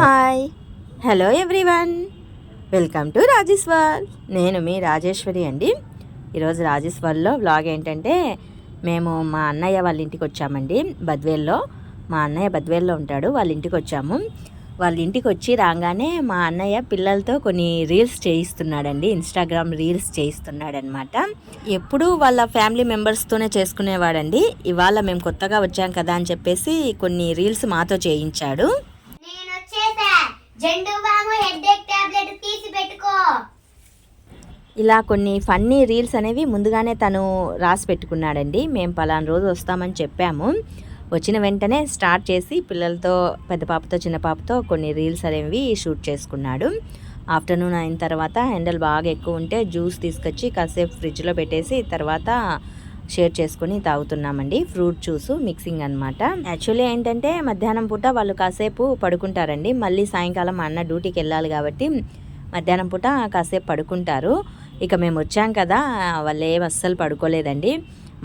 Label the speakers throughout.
Speaker 1: Hi. Hello everyone. Welcome to Rajeshwar నేను మీ రాజేశ్వరి అండి. ఈరోజు రాజేశ్వర్లో వ్లాగ్ ఏంటంటే మేము మా అన్నయ్య వాళ్ళ ఇంటికి వచ్చామండి బద్వేల్లో. మా అన్నయ్య బద్వేల్లో ఉంటాడు వాళ్ళ ఇంటికి వచ్చాము. వాళ్ళ ఇంటికి వచ్చి రాగానే మా అన్నయ్య పిల్లలతో కొన్ని రీల్స్ చేయిస్తున్నాడండి ఇన్స్టాగ్రామ్ రీల్స్ చేయిస్తున్నాడనమాట. ఎప్పుడూ వాళ్ళ ఫ్యామిలీ మెంబర్స్తోనే చేసుకునేవాడండి. ఇవాళ మేము కొత్తగా వచ్చాం కదా అని చెప్పేసి కొన్ని రీల్స్ మాతో చేయించాడు.
Speaker 2: బాము హెడ్ఏక్ టాబ్లెట్ తీసి పెట్టుకో.
Speaker 1: ఇలా కొన్ని ఫన్నీ రీల్స్ అనేవి ముందుగానే తను రాసి పెట్టుకున్నాడండి. మేము పలానా రోజు వస్తామని చెప్పాము. వచ్చిన వెంటనే స్టార్ట్ చేసి పిల్లలతో పెద్ద పాపతో చిన్న పాపతో కొన్ని రీల్స్ అనేవి షూట్ చేసుకున్నాడు. ఆఫ్టర్నూన్ అయిన తర్వాత ఎండలు బాగా ఎక్కువ ఉంటే జ్యూస్ తీసుకొచ్చి కాసేపు ఫ్రిడ్జ్లో పెట్టేసి తర్వాత షేర్ చేసుకుని తాగుతున్నామండి. ఫ్రూట్ జ్యూస్ మిక్సింగ్ అనమాట యాక్చువల్లీ ఏంటంటే మధ్యాహ్నం పూట వాళ్ళు కాసేపు పడుకుంటారండి. మళ్ళీ సాయంకాలం మా అన్న డ్యూటీకి వెళ్ళాలి కాబట్టి మధ్యాహ్నం పూట కాసేపు పడుకుంటారు. ఇక మేము వచ్చాం కదా వాళ్ళు ఏం అస్సలు పడుకోలేదండి.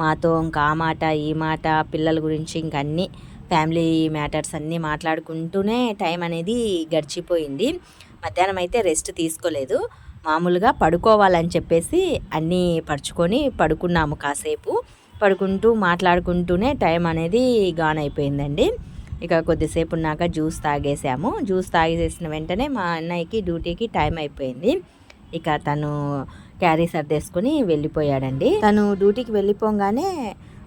Speaker 1: మాతో ఇంకా ఆ మాట ఈ మాట పిల్లల గురించి ఇంక అన్నీ ఫ్యామిలీ మ్యాటర్స్ అన్నీ మాట్లాడుకుంటూనే టైం అనేది గడిచిపోయింది. మధ్యాహ్నం అయితే రెస్ట్ తీసుకోలేదు. మామూలుగా పడుకోవాలని చెప్పేసి అన్నీ పరుచుకొని పడుకున్నాము కాసేపు. పడుకుంటూ మాట్లాడుకుంటూనే టైం అనేది గాన్ అయిపోయిందండి. ఇక కొద్దిసేపు ఉన్నాక జ్యూస్ తాగేసాము. జ్యూస్ తాగేసేసిన వెంటనే మా అన్నయ్యకి డ్యూటీకి టైం అయిపోయింది. ఇక తను క్యారీ సర్దేసుకుని వెళ్ళిపోయాడండి. తను డ్యూటీకి వెళ్ళిపోగానే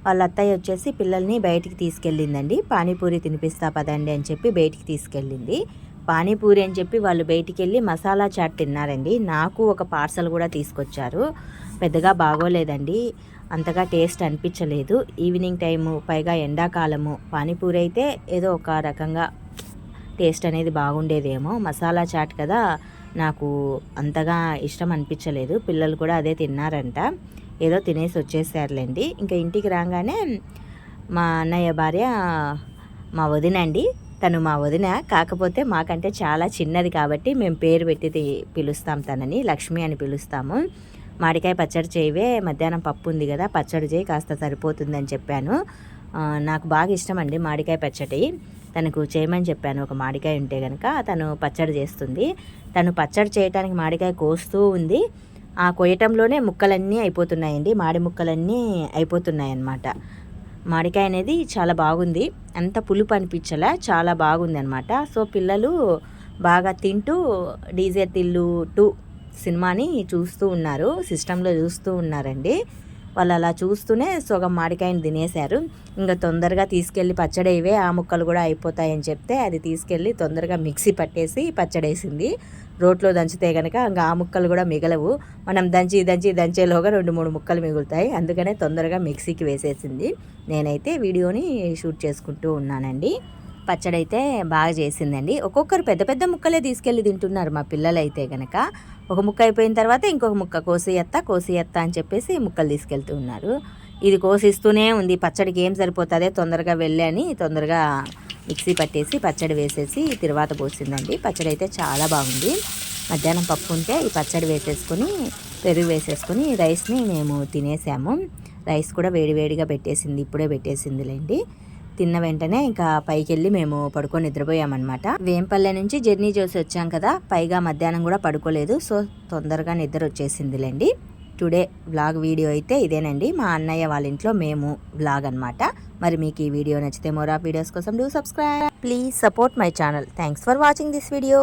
Speaker 1: వాళ్ళ అత్తయ్య వచ్చేసి పిల్లల్ని బయటికి తీసుకెళ్ళిందండి. పానీపూరి తినిపిస్తా పదండి అని చెప్పి బయటికి తీసుకెళ్ళింది. పానీపూరి అని చెప్పి వాళ్ళు బయటికి వెళ్ళి మసాలా చాట్ తిన్నారండి. నాకు ఒక పార్సల్ కూడా తీసుకొచ్చారు. పెద్దగా బాగోలేదండి. అంతగా టేస్ట్ అనిపించలేదు. ఈవినింగ్ టైము పైగా ఎండాకాలము పానీపూరి అయితే ఏదో ఒక రకంగా టేస్ట్ అనేది బాగుండేదేమో. మసాలా చాట్ కదా నాకు అంతగా ఇష్టం అనిపించలేదు. పిల్లలు కూడా అదే తిన్నారంట. ఏదో తినేసి వచ్చేసారులేండి. ఇంకా ఇంటికి రాగానే మా అన్నయ్య భార్య మా వదినండి తను మా వదిన కాకపోతే మాకంటే చాలా చిన్నది కాబట్టి మేము పేరు పెట్టి పిలుస్తాం తనని లక్ష్మి అని పిలుస్తాము. మాడికాయ పచ్చడి చేయవే మధ్యాహ్నం పప్పు ఉంది కదా పచ్చడి చేయి కాస్త సరిపోతుందని చెప్పాను. నాకు బాగా ఇష్టం అండి మాడికాయ పచ్చడి. తనకు చేయమని చెప్పాను ఒక మాడికాయ ఉంటే కనుక తను పచ్చడి చేస్తుంది. తను పచ్చడి చేయటానికి మాడికాయ కోస్తూ ఉంది. ఆ కొయ్యటంలోనే ముక్కలన్నీ అయిపోతున్నాయండి మాడి ముక్కలన్నీ అయిపోతున్నాయి అన్నమాట మామిడికాయ అనేది చాలా బాగుంది. అంత పులుపు అనిపించలే చాలా బాగుంది అనమాట సో పిల్లలు బాగా తింటూ డీజే తిల్లు టూ సినిమాని చూస్తూ ఉన్నారు సిస్టంలో చూస్తూ ఉన్నారండి. వాళ్ళు అలా చూస్తూనే సగం మాడికాయని తినేశారు. ఇంకా తొందరగా తీసుకెళ్ళి పచ్చడి ఇవే ఆ ముక్కలు కూడా అయిపోతాయని చెప్తే అది తీసుకెళ్ళి తొందరగా మిక్సీ పట్టేసి పచ్చడేసింది. రోట్లో దంచితే కనుక ఇంకా ఆ ముక్కలు కూడా మిగలవు. మనం దంచి దంచి దంచేలోగా రెండు మూడు ముక్కలు మిగులుతాయి. అందుకనే తొందరగా మిక్సీకి వేసేసింది. నేనైతే వీడియోని షూట్ చేసుకుంటూ ఉన్నానండి. పచ్చడి అయితే బాగా చేసిందండి. ఒక్కొక్కరు పెద్ద పెద్ద ముక్కలే తీసుకెళ్ళి తింటున్నారు మా పిల్లలు అయితే గనక. ఒక ముక్క అయిపోయిన తర్వాత ఇంకొక ముక్క కోసి ఎత్త కోసి ఎత్త అని చెప్పేసి ముక్కలు తీసుకెళ్తూ ఉన్నారు. ఇది కోసిస్తూనే ఉంది. పచ్చడికి ఏం సరిపోతుందే? తొందరగా వెళ్ళి అని తొందరగా మిక్సీ పట్టేసి పచ్చడి వేసేసి తిరువాత పోసిందండి. పచ్చడి అయితే చాలా బాగుంది. మధ్యాహ్నం పప్పు ఉంటే ఈ పచ్చడి వేసేసుకొని పెరుగు వేసేసుకొని రైస్ని మేము తినేసాము. రైస్ కూడా వేడివేడిగా పెట్టేసింది. ఇప్పుడే పెట్టేసిందిలేండి. తిన్న వెంటనే ఇంకా పైకి వెళ్ళి మేము పడుకొని నిద్రపోయామన్నమాట. వేంపల్లె నుంచి జర్నీ చేసి వచ్చాం కదా పైగా మధ్యాహ్నం కూడా పడుకోలేదు సో తొందరగా నిద్ర వచ్చేసిందిలేండి. టుడే వ్లాగ్ వీడియో అయితే ఇదేనండి. మా అన్నయ్య వాళ్ళ ఇంట్లో మేము వ్లాగ్ అన్నమాట. మరి మీకు ఈ వీడియో నచ్చితే మోరా వీడియోస్ కోసం do subscribe. Please support my channel. Thanks for watching this video.